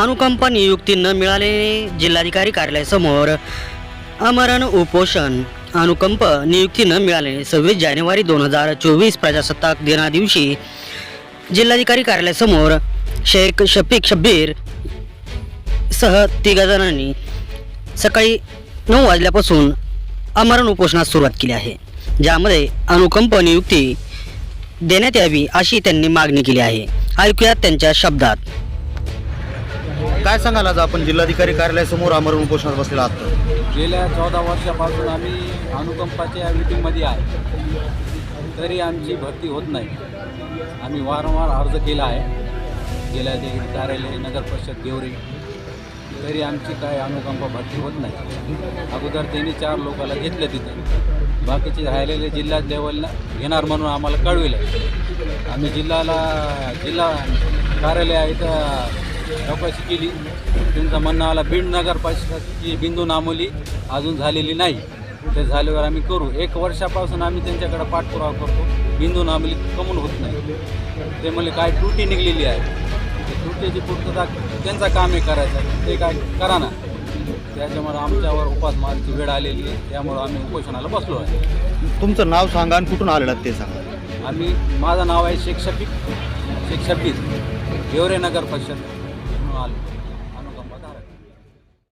अनुकंप नियुक्ती न मिळाल्याने जिल्हाधिकारी कार्यालयासमोर अमरण उपोषण. अनुकंप नियुक्ती न मिळाल्याने सव्वीस जानेवारी दोन हजार चोवीस प्रजासत्ताक दिना दिवशी जिल्हाधिकारी कार्यालयासमोर शेख शफीक शब्बीर सह तिघजणांनी सकाळी नऊ वाजल्यापासून अमरण उपोषणास सुरुवात केली आहे. ज्यामध्ये अनुकंप नियुक्ती देण्यात यावी अशी त्यांनी मागणी केली आहे. ऐकूयात त्यांच्या शब्दात. काय सांगाल आज आपण जिल्हाधिकारी कार्यालयासमोर आमरण उपोषणात बसलेला आहात? गेल्या चौदा वर्षापासून आम्ही अनुकंपाच्या मिटिंगमध्ये आहे. तरी आमची भरती होत नाही. आम्ही वारंवार अर्ज केला आहे. जिल्हाधिकारी कार्यालय नगर परिषद गेवरी तरी आमची काय अनुकंप भरती होत नाही. अगोदर त्यांनी चार लोकाला घेतलं तिथं. बाकीचे राहिलेले जिल्हा लेवलला घेणार म्हणून आम्हाला कळविलं. आम्ही जिल्ह्याला जिल्हा कार्यालय इथं चौकशी केली. त्यांचं म्हणणं आला बीड नगर परिषदेची बिंदू नामोली अजून झालेली नाही. ते झाल्यावर आम्ही करू. एक वर्षापासून आम्ही त्यांच्याकडे पाठपुरावा करतो. बिंदू नामोली कमून होत नाही. ते म्हणले काय त्रुटी निघलेली आहे. त्रुटीची पूर्तता त्यांचं काम आहे करायचं. ते काय करा ना. त्याच्यामुळे आमच्यावर उपासमारची वेळ आलेली आहे. त्यामुळं आम्ही उपोषणाला बसलो आहे. तुमचं नाव सांगा आणि कुठून आलेलं ते सांगा. आम्ही माझं नाव आहे शेख शफीक शेख शफीक गेवरे नगर परिषद. malum.